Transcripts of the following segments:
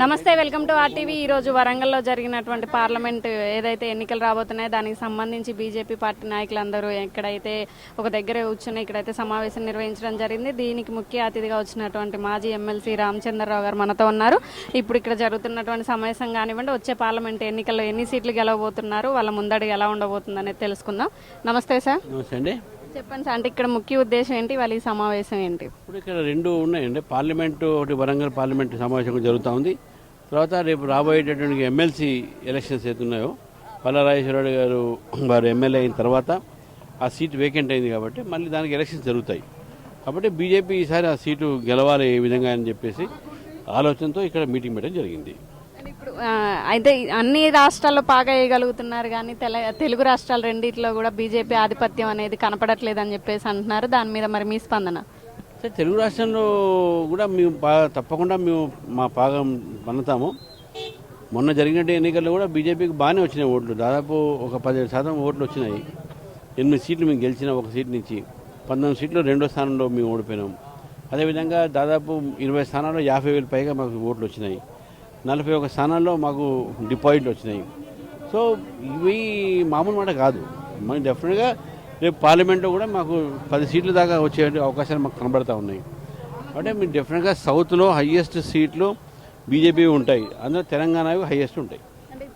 నమస్తే welcome to RTV. ఈ రోజు వరంగల్లో జరిగినటువంటి పార్లమెంట్ ఏదైతే ఎన్నికలు రాబోతున్నాయో దానికి సంబంధించి బీజేపీ పార్టీ నాయకులందరూ ఎక్కడైతే ఒక దగ్గర కూర్చుని ఇక్కడైతే సమావేశం నిర్వహించడం జరిగింది. దీనికి ముఖ్య అతిథిగా వచ్చినటువంటి మాజీ ఎమ్మెల్సీ రామచంద్రరావు గారు మనతో ఉన్నారు. ఇప్పుడు ఇక్కడ జరుగుతున్నటువంటి సమావేశం కానివ్వండి వచ్చే పార్లమెంట్ ఎన్నికల్లో ఎన్ని సీట్లు గెలవబోతున్నారు వాళ్ళ ముందడుగు ఎలా ఉండబోతుంది అనేది తెలుసుకుందాం. నమస్తే సార్. నమస్తే అండి. చెప్పండి సార్. అంటే ఇక్కడ ముఖ్య ఉద్దేశం ఏంటి? వాళ్ళ ఈ సమావేశం ఏంటి? ఇప్పుడు ఇక్కడ రెండు ఉన్నాయండి. పార్లమెంటు ఒకటి వరంగల్ పార్లమెంట్ సమావేశం జరుగుతూ ఉంది. తర్వాత రేపు రాబోయేటటువంటి ఎమ్మెల్సీ ఎలక్షన్స్ ఏతున్నాయో పల్లారాజేశ్వరరావు గారు వారు ఎమ్మెల్యే అయిన తర్వాత ఆ సీట్ వేకెంట్ అయింది కాబట్టి మళ్ళీ దానికి ఎలక్షన్స్ జరుగుతాయి. కాబట్టి బీజేపీ ఈసారి ఆ సీటు గెలవాలి ఏ విధంగా అని చెప్పేసి ఆలోచనతో ఇక్కడ మీటింగ్ పెట్టడం జరిగింది. అయితే అన్ని రాష్ట్రాల్లో బాగా వేయగలుగుతున్నారు కానీ తెల తెలుగు రాష్ట్రాలు రెండిట్లో కూడా బీజేపీ ఆధిపత్యం అనేది కనపడట్లేదు అని చెప్పేసి అంటున్నారు. దాని మీద మరి మీ స్పందన? సరే తెలుగు రాష్ట్రంలో కూడా మేము బాగా తప్పకుండా మేము మా పాగం పన్నుతాము. మొన్న జరిగిన ఎన్నికల్లో కూడా బీజేపీకి బాగానే వచ్చినాయి ఓట్లు. దాదాపు ఒక పదిహేడు శాతం ఓట్లు వచ్చినాయి. ఎనిమిది సీట్లు మేము గెలిచిన ఒక సీట్ నుంచి. పంతొమ్మిది సీట్లు రెండో స్థానంలో మేము ఓడిపోయినాం. అదేవిధంగా దాదాపు ఇరవై స్థానాల్లో యాభై వేలు పైగా మాకు ఓట్లు వచ్చినాయి. నలభై ఒక స్థానాల్లో మాకు డిపాజిట్లు వచ్చినాయి. సో ఇవి మామూలు మాట కాదు. మనం డెఫినెట్గా రేపు పార్లమెంట్లో కూడా మాకు పది సీట్ల దాకా వచ్చే అవకాశాలు మాకు కనబడతా ఉన్నాయి. అంటే మీరు డెఫినెట్గా సౌత్లో హయ్యెస్ట్ సీట్లు బీజేపీ ఉంటాయి. అందులో తెలంగాణవి హయ్యెస్ట్ ఉంటాయి.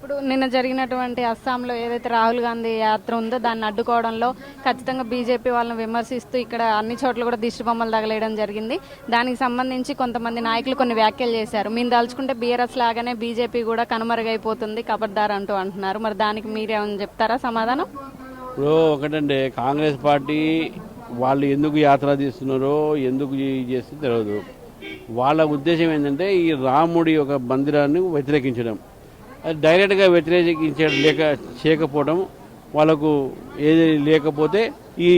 ఇప్పుడు నిన్న జరిగినటువంటి అస్సాంలో ఏదైతే రాహుల్ గాంధీ యాత్ర ఉందో దాన్ని అడ్డుకోవడంలో ఖచ్చితంగా బీజేపీ వాళ్ళని విమర్శిస్తూ ఇక్కడ అన్ని చోట్ల కూడా దిష్టి బొమ్మలు తగలేయడం జరిగింది. దానికి సంబంధించి కొంతమంది నాయకులు కొన్ని వ్యాఖ్యలు చేశారు. మేము దాల్చుకుంటే బీఆర్ఎస్ లాగానే బీజేపీ కూడా కనుమరుగైపోతుంది కబర్దార్ అంటూ అంటున్నారు. మరి దానికి మీరేమని చెప్తారా సమాధానం? ఇప్పుడు ఒకటండి కాంగ్రెస్ పార్టీ వాళ్ళు ఎందుకు యాత్ర తీస్తున్నారో ఎందుకు చేస్తే తెలియదు వాళ్ళ ఉద్దేశం ఏంటంటే ఈ రాముడి యొక్క మందిరాన్ని వ్యతిరేకించడం. డైరెక్ట్గా వ్యతిరేకించడం లేక చేయకపోవడం వాళ్ళకు ఏది లేకపోతే ఈ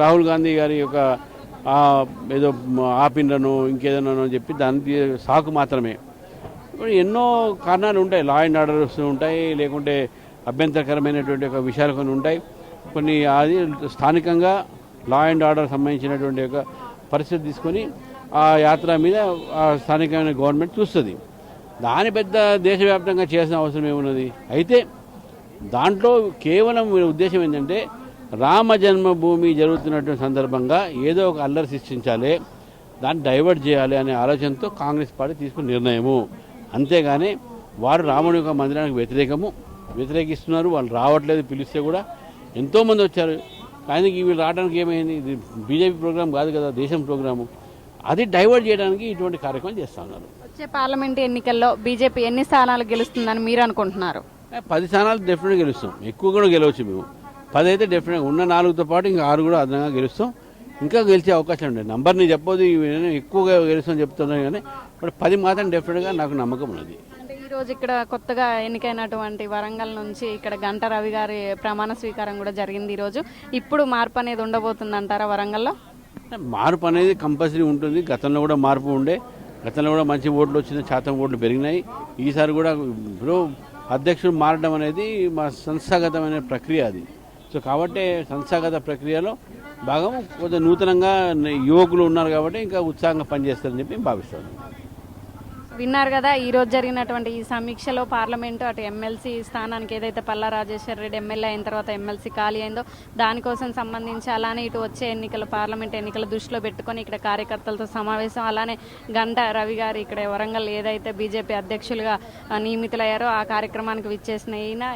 రాహుల్ గాంధీ గారి యొక్క ఏదో ఆపిండను ఇంకేదనో అని చెప్పి దానికి సాకు మాత్రమే. ఎన్నో కారణాలు ఉంటాయి. లా అండ్ ఆర్డర్స్ ఉంటాయి లేకుంటే అభ్యంతరకరమైనటువంటి ఒక విషయాలు కొన్ని ఉంటాయి. కొన్ని అది స్థానికంగా లా అండ్ ఆర్డర్ సంబంధించినటువంటి ఒక పరిస్థితి తీసుకొని ఆ యాత్ర మీద ఆ స్థానికమైన గవర్నమెంట్ చూస్తుంది. దాని పెద్ద దేశవ్యాప్తంగా చేసిన అవసరం ఏమున్నది? అయితే దాంట్లో కేవలం ఉద్దేశం ఏంటంటే రామ జన్మభూమి జరుగుతున్నటువంటి సందర్భంగా ఏదో ఒక అల్లరి సృష్టించాలి దాన్ని డైవర్ట్ చేయాలి అనే ఆలోచనతో కాంగ్రెస్ పార్టీ తీసుకున్న నిర్ణయము. అంతేగాని వారు రాముడి యొక్క మందిరానికి వ్యతిరేకము. వ్యతిరేకిస్తున్నారు వాళ్ళు రావట్లేదు పిలిస్తే కూడా ఎంతోమంది వచ్చారు. కానీ వీళ్ళు రావడానికి ఏమైంది? ఇది బీజేపీ ప్రోగ్రాం కాదు కదా దేశం ప్రోగ్రాము. అది డైవర్ట్ చేయడానికి ఇటువంటి కార్యక్రమం చేస్తున్నారు వచ్చే పార్లమెంట్ ఎన్నికల్లో బీజేపీ ఎన్ని స్థానాలు గెలుస్తుందని మీరు అనుకుంటున్నారు? పది స్థానాలు డెఫినెట్గా గెలుస్తాం. ఎక్కువ కూడా గెలవచ్చు మేము. పది అయితే డెఫినెట్గా ఉన్న నాలుగుతో పాటు ఇంకా ఆరు కూడా అదనంగా గెలుస్తాం. ఇంకా గెలిచే అవకాశం ఉంది నంబర్ని నేను ఎక్కువగా గెలుస్తామని చెప్తున్నాను కానీ ఇప్పుడు పది మాత్రం డెఫినెట్గా నాకు నమ్మకం ఉన్నది. అంటే ఈ రోజు ఇక్కడ కొత్తగా ఎన్నికైనటువంటి వరంగల్ నుంచి ఇక్కడ గంట రవి గారి ప్రమాణ స్వీకారం కూడా జరిగింది ఈ రోజు. ఇప్పుడు మార్పు అనేది ఉండబోతుంది అంటారా వరంగల్లో మార్పు అనేది కంపల్సరీ ఉంటుంది. గతంలో కూడా మార్పు ఉండే. గతంలో కూడా మంచి ఓట్లు వచ్చిన శాతం ఓట్లు పెరిగినాయి. ఈసారి కూడా ఇప్పుడు అధ్యక్షుడు మారడం అనేది మా సంస్థాగతమైన ప్రక్రియ అది. సో కాబట్టి సంస్థాగత ప్రక్రియలో భాగం కొంచెం నూతనంగా యువకులు ఉన్నారు కాబట్టి ఇంకా ఉత్సాహంగా పనిచేస్తారని చెప్పి భావిస్తాను విన్నారు కదా ఈ రోజు జరిగినటువంటి ఈ సమీక్షలో పార్లమెంటు అటు ఎమ్మెల్సీ స్థానానికి ఏదైతే పల్లా రాజేశ్వర రెడ్డి ఎమ్మెల్యే అయిన తర్వాత ఎమ్మెల్సీ ఖాళీ అయిందో దానికోసం సంబంధించి అలానే ఇటు వచ్చే ఎన్నికలు పార్లమెంట్ ఎన్నికల దృష్టిలో పెట్టుకొని ఇక్కడ కార్యకర్తలతో సమావేశం అలానే గంట రవి గారు ఇక్కడ వరంగల్ ఏదైతే బీజేపీ అధ్యక్షులుగా నియమితులయ్యారో ఆ కార్యక్రమానికి విచ్చేసిన ఈయన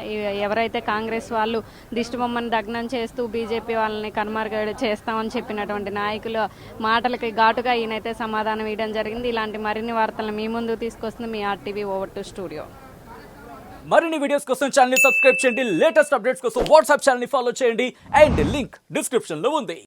ఎవరైతే కాంగ్రెస్ వాళ్ళు దిష్టి బొమ్మను దగ్నం చేస్తూ బీజేపీ వాళ్ళని కనుమరుగ చేస్తామని చెప్పినటువంటి నాయకుల మాటలకి ఘాటుగా ఈయనైతే సమాధానం ఇవ్వడం జరిగింది. ఇలాంటి మరిన్ని వార్తలను మీ ముందుకు తీసుకొస్తుంది మీ ఆర్టీవీ ఓవర్ టు స్టూడియో. మరిన్ని వీడియోస్ కోసం ఛానల్ సబ్స్క్రైబ్ చేయండి. లేటెస్ట్ అప్డేట్స్ కోసం వాట్సాప్ ఛానల్ ఫాలో చేయండి. అండ్ లింక్ డిస్క్రిప్షన్లో ఉంది.